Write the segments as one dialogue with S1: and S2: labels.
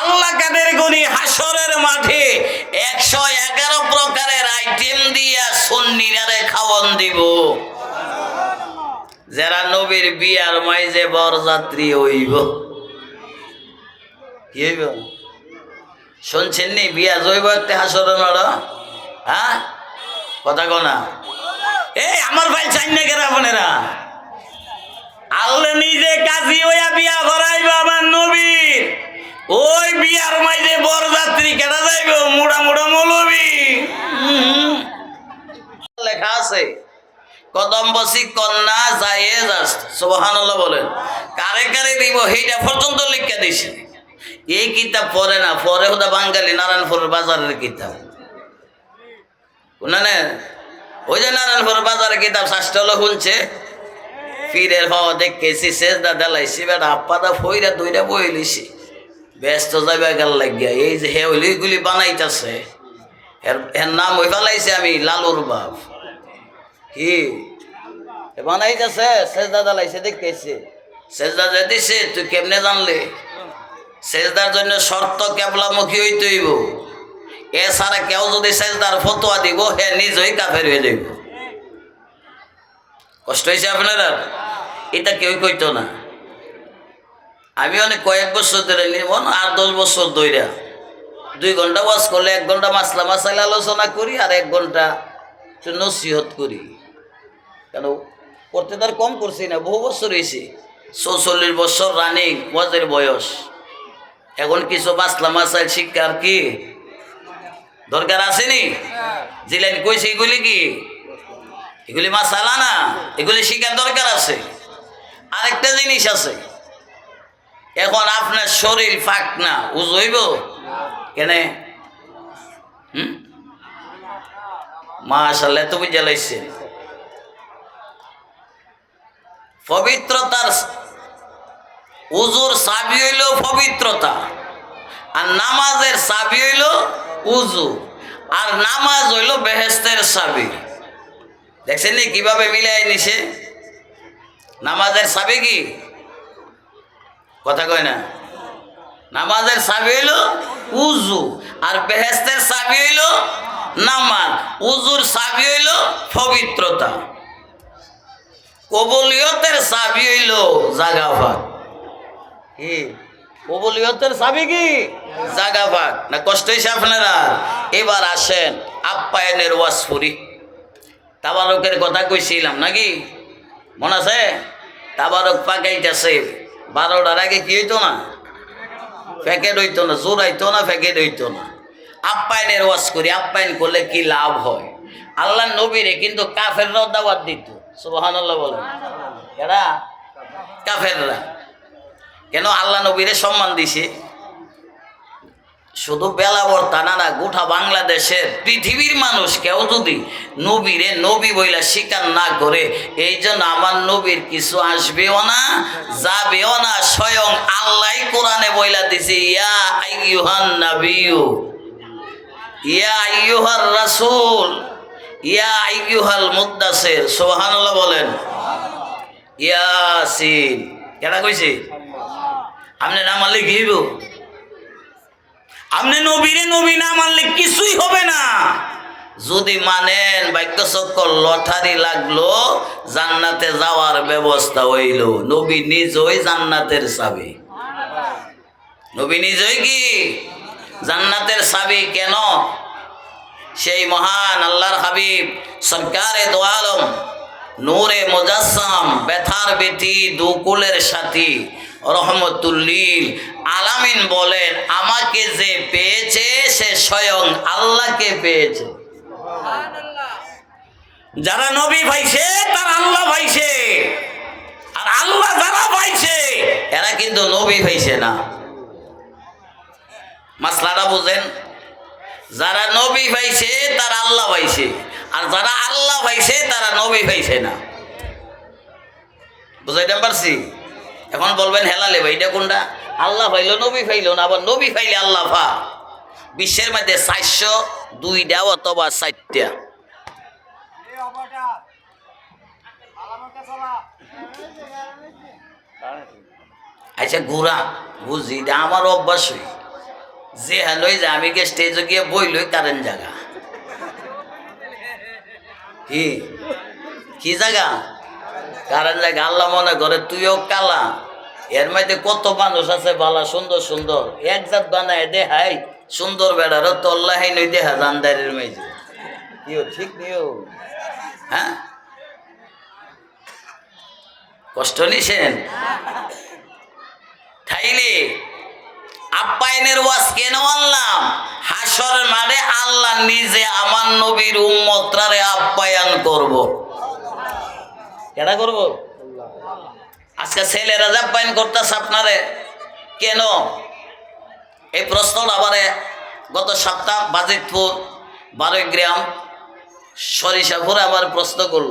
S1: আল্লাহ কাদের গনি হাসরের মাঠে একশো এগারো প্রকারের আইটেম দিয়া সন্নিরারে খাওয়ন দিব। যারা নবীর বিয়ার মাইজে বরযাত্রী হইব। কি হইব? শুনছেন নি? বিয়া জৈব একটা হাসরের মাঠ? হ্যাঁ? কথা কনা এই, আমার ভাই চাই না কেন আপনারা আল্লাহ নিজে কাজী হইয়া বিয়া করাইব আমার নবীর। ওই বিয়ার মাইজে বরযাত্রী কেনা যাইব? মুড়া মুড়া মৌলবি। লেখা আছে কদম্বসী কন্যা যাইয়ে যাস সোহান বলেন। কারে কারে দিব, সেইটা পর্যন্ত লিখে দিছে এই কিতাব পড়ে না পরে হোদা বাঙালি নারায়ণপুরের বাজারের কিতাব। না না? ওই যে নারায়ণপুর বাজারের কিতাব, শাস্ত্র শুনছে। পীরের হওয়া দেখেছি শেষ দা দেলাইছি, বেটা আপ্পাদা ফইরা দইরা বইলিছি। ব্যস্ত যাবে গেল লাগিয়া। এই যে হে গুলি বানাইতেছে। এর এর নাম ওই ফেলাইছে আমি লালুর বাপ। কি? বানাইতেছে? শেষদা দেলাইছে দেখেছি শেষদা যে দিছে, তুই কেমনে জানলে? শেষদার জন্য শর্ত কেবলামুখী হইতে হইব। এছাড়া কেউ যদি শেষদার ফতোয়া দিব, হে নিজেই কাফের হয়ে যাইব। কষ্ট হয়েছে আপনারা? এটা কেউ কইতো না। আমি অনেক কয়েক বছর ধরে নিবন আর দশ বছর ধইরা। দুই ঘণ্টা ওয়াজ করলে এক ঘণ্টা মাসলা মাসাইল আলোচনা করি, আর এক ঘণ্টা নসিহত করি। কেন? করতে তার কম করছি না, বহু বছর হয়েছে চৌচল্লিশ বছর রানিং, ওয়াজের বয়স। এখন কিছু মাসলা মাসাইল শিক্ষার কি? দরকার আসেনি জিলেন কইছে এগুলি কি? এগুলি মাসালা না, এগুলি শিখার দরকার আছে। আরেকটা জিনিস আছে। এখন আপনার শরীর ফাঁক না উজইব কেন? হুম? মাশাল্লাহ তুমি জ্বালাইছে পবিত্রতার উজুর সাবি হইল পবিত্রতা, আর নামাজের সাবি হইল উজু, আর নামাজ হইল বেহেস্তের সাবি। দেখছেন কীভাবে মিলাই নিছে? নামাজের সাবি কি? কথা কয় না? নামাজের সাবি হইল উজু, আর বেহেস্তের সাবি হইল নামাজ। উজুর সাবি হইল পবিত্রতা। কবলিয়তের সাবি হইল জাগাফাত কি? কবলিয়তের সাবি কি? জাগাফাত না, কষ্ট হয়েছে আপনারা? এবার আসেন আপ্যায়নের ওয়াসপুরি তাবারকের কথা কইছিলাম নাকি? মনে আছে? তাবারক পাকাইতেছে। বারোটার আগে কি হইতো না? প্যাকেট হইতো না, জোর হইতো না প্যাকেট হইতো না। আপ্যায়নের ওয়াশ করি, আপ্যায়ন করলে কি লাভ হয়? আল্লাহ নবীরে কিন্তু কাফেররাও দাওয়াত দিত। সুবাহান বলেন। এরা কাফেররা। কেন আল্লাহ নবীরে সম্মান দিছে? শুধু বেলাবর তানা না, গোটা বাংলাদেশের পৃথিবীর মানুষ কেউ যদি নবীরে নবী বইলা স্বীকার না করে, এই জন্য আমার নবীর কিছু আসবেও না, যাবেও না, স্বয়ং আল্লাহ কোরআনে বইলা দিছে, ইয়া আইয়ুহান নাবিয়ু ইয়া আইয়ুহার রাসূল, ইয়া আইয়ুহাল মুদ্দাসির সুবহানাল্লাহ বলেন, ইয়াসিন কেটা কইছে? আপনি না মানলে কি হইব? আপনি নবীরে নবী না মানলে কিছুই হবে না। যদি মানেন বাক্য চক্কর লটারি লাগল, জান্নাতে যাওয়ার ব্যবস্থা হইল। নবী নিজই জান্নাতের চাবি নবী নিজই কি? জান্নাতের চাবি কেন? সেই মহান আল্লাহর হাবিব, সরকারে দোয়ালম নূরে মুজাসসাম, ব্যথার বেটি, দুকুলের সাথী রহমতুল্লিল আলামিন বলেন, আমাকে যে পেয়েছে, সে স্বয়ং আল্লাহকে পেয়েছে। যারা নবী ভাইছে তার আল্লাহ ভাইছে আর আল্লাহ যারা ভাইছে এরা কিন্তু নবী ভাইছে না। মাসলাটা বুঝেন, যারা নবী পাইছে, তারা আল্লাহ পাইছে। আর যারা আল্লাহ পাইছে, তারা নবী পাইছে না। বুঝাইতে পারছি? এখন বলবেন, হেলালে ভাই, এটা কোনটা? আল্লাহ ফাইল, নবী পাইলো না, আবার নবী পাইলে আল্লাহ পা বিশ্বের মধ্যে চারশো দুইটা অথবা চারটা। আচ্ছা ঘোরা, বুঝি, এটা আমার অভ্যাস হই। যে হানই যে আমি গিয়ে স্টেজে গিয়ে বইলই কারেন্ট জায়গা কি? কি জায়গা কারেন্ট জায়গা আল্লাহ মনে করে, তুইও কালা। এর মধ্যে কত মানুষ আছে বালা, সুন্দর সুন্দর। এক জাত বানায় দেখাই সুন্দর বেড়ারও তল্লাহাই নই দেখা জানদারের মেঝে কিও ঠিক নিও হ্যাঁ? কষ্ট নিছেন? তাইলে আপ্যায়নের ওয়াজ কেন আনলাম? হাসর মাঠে আল্লাহ নিজে আমার নবীর উম্মতরারে আপ্যায়ন করব। কেনা করব? আজকে ছেলেরা আপ্যায়ন করতেছে আপনারে। কেন? এই প্রশ্নটা আবার গত সপ্তাহ বাজিতপুর গ্রাম সরিষাপুরে আবার প্রশ্ন করল।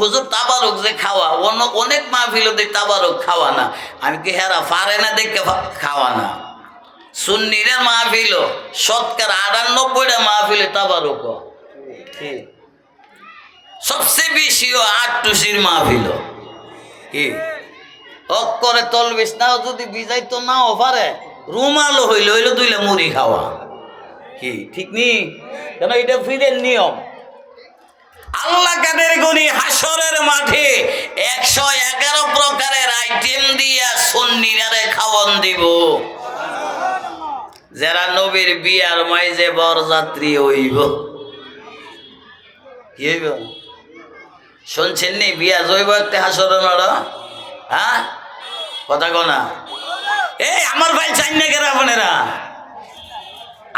S1: হুজুর, তাবারক যে খাওয়া, অন্য অনেক মাহফিলতে তাবারক খাওয়া না। আমি কি হেরা পারে না দেখে খাওয়া না? সুন্নিরের মাহফিল শতকরা আটানব্বইটা মাহফিলে তাবারক সবচেয়ে বেশিও আট টুসির মাহফিল। কি? অক্ষরে তলবিস নাও, যদি বিজাই বিজাইতো নাও পারে রুমালো হইলে হইলে দুইলে মুড়ি খাওয়া। কি? ঠিক নি? কেন এটা ফিরের নিয়ম। আল্লাহ কাদের গনি হাসরের মাঠে একশো এগারো প্রকারের আইটেম দিয়া সন্নিরারে খাওয়ান দিব। যারা নবীর বিয়ার মাইজে বরযাত্রী হইব। কি হইব? শুনছেন নি? বিয়া জৈব একটা হাসরের মাঠ হ্যাঁ? কথা কনা এই, আমার ভাই চাই না কেন আপনারা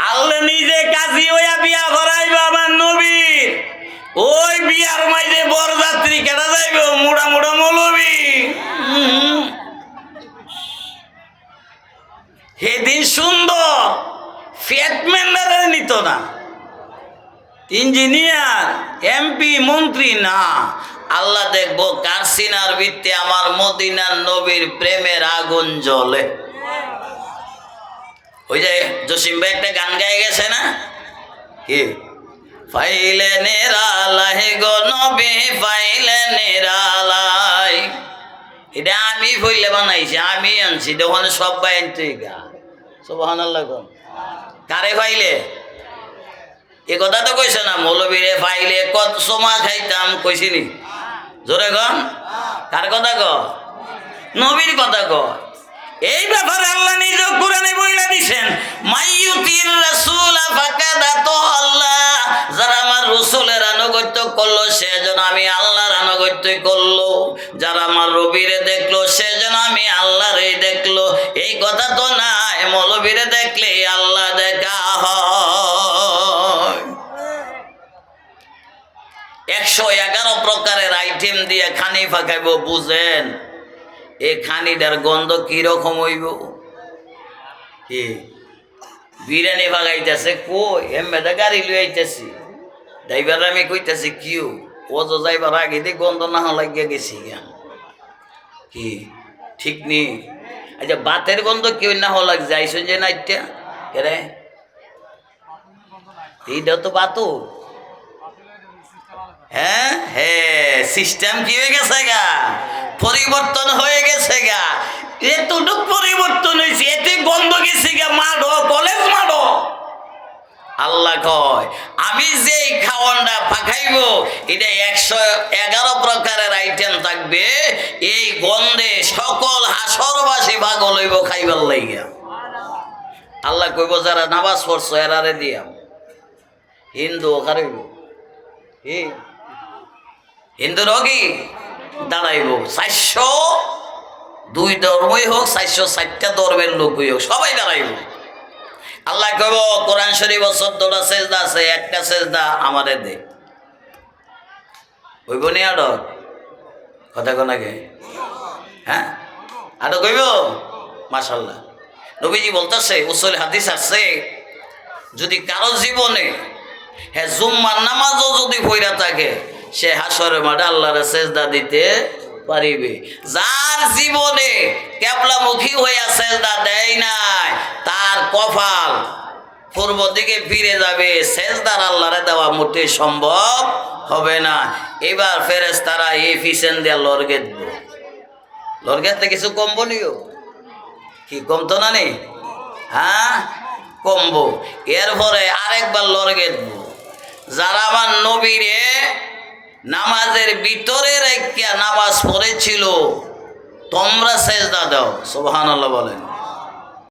S1: আল্লাহ নিজে কাজী হইয়া বিয়া করাইব আমার নবীর। ওই বিয়ার মাইজে বরযাত্রী কেনা যাইব? মুড়া মুড়া মৌলবি। সেদিন সুন্দর ফ্যাট নিত না। ইঞ্জিনিয়ার, এমপি, মন্ত্রী, না। আল্লাহ দেখব কারসিনার ভিত্তি আমার মদিনার নবীর প্রেমের আগুন জ্বলে। ওই যে জসিম ভাই একটা গান গায়ে গেছে না? কি? ফাইলে নেরালাই গো নবী, ফাইলে নেরালাই। এটা আমি ফইলে বানাইছি, আমি আনছি। তখন সব ভাই আনতে গা। সুবহান আল্লাহ কারে ফাইলে? এ কথা তো কইছে না মৌলবীরে ফাইলে কত সমা খাইতাম কইছিনি। জোরে কন? কার কথা ক? নবীর কথা ক। এই ব্যাপারে আল্লাহ নিজ কোরআনে বইলা দিছেন, মাইয়ুতির রাসূল ফাকাদাত আল্লাহ। যারা আমার রাসূলের আনুগত্য করল সেজন আমি আল্লাহর আনুগত্য করল। যারা আমার রবিরে দেখল সেজন আমি আল্লাহরই দেখল। এই কথা তো নাই, মৌলবীরে দেখলে আল্লাহ দেখা হয়। একশো এগারো প্রকারের আইটেম দিয়ে খানি ফাঁকাইব, বুঝেন? এই খানিটার গন্ধ কীরকম হইব? কি বিরিয়ানি ভাগাইতেছে কই? এমএদা গাড়ি লই আইতেছি। ড্রাইভার আমি কইতেছি, কিউ ও তো যাইবার আগে দিয়ে গন্ধ না লাগিয়ে গেছি কি ঠিক নি আচ্ছা বাতের গন্ধ কেউ না হওয়া লাগ যাইছেন যে নাইটা কেরে এইটা তো বাতু হ্যাঁ? হ্যাঁ সিস্টেম কি হয়ে গেছে গা? পরিবর্তন হয়ে গেছে গা। এতটুক পরিবর্তন হয়েছে, এতে গন্ধ গেছে গা মাডো কলেজ মাডো আল্লাহ কয়, আমি যেই খাওয়ানটা পাখাইব এটা একশো এগারো প্রকারের আইটেম থাকবে। এই গন্ধে সকল হাসরবাসী ভাগ লইব খাইবার লাইগা। আল্লাহ কইব, যারা নামাজ পড়ছো, এরারে দিয়াম হিন্দু ওখারেইব কি হিন্দুর কি দাঁড়াইব। চারশো দুই ধর্মই হোক, চারশো চারটা ধর্মের লোকই হোক, সবাই দাঁড়াইব। আল্লাহ কইব, কোরআন শরীফ চোদ্দটা সেজদা আছে, একটা সেজদা আমারে দে। হইব নি আড কথা কোনাকে হ্যাঁ? আড কইব? মাশাল্লাহ নবীজি বলতেছে, উসল হাদিস আছে, যদি কারও জীবনে হ্যাঁ জুম্মার নামাজও যদি হইরা থাকে সে হাসরে মাঠে আল্লাহর সেজদা দিতে পারিবে। যার জীবনে কেবলামুখী হইয়া সেজদা দেয় নাই, তার কপাল পূর্ব দিকে ফিরে যাবে, সেজদার আল্লাহরে দেওয়া মোটে সম্ভব হবে না। এবার ফেরেস তারা এই ফিসেন দিয়ে লর্গে দেব লর্গেতে কিছু কম বলিও কি কমতো না নি? হ্যাঁ কমবো। এরপরে আরেকবার লড়ে গেলবো যারা আমার নবীরে নামাজের ভিতরে রেখিয়া নামাজ পড়েছিল তোমরা সেজদা দাও সোহান বলেন।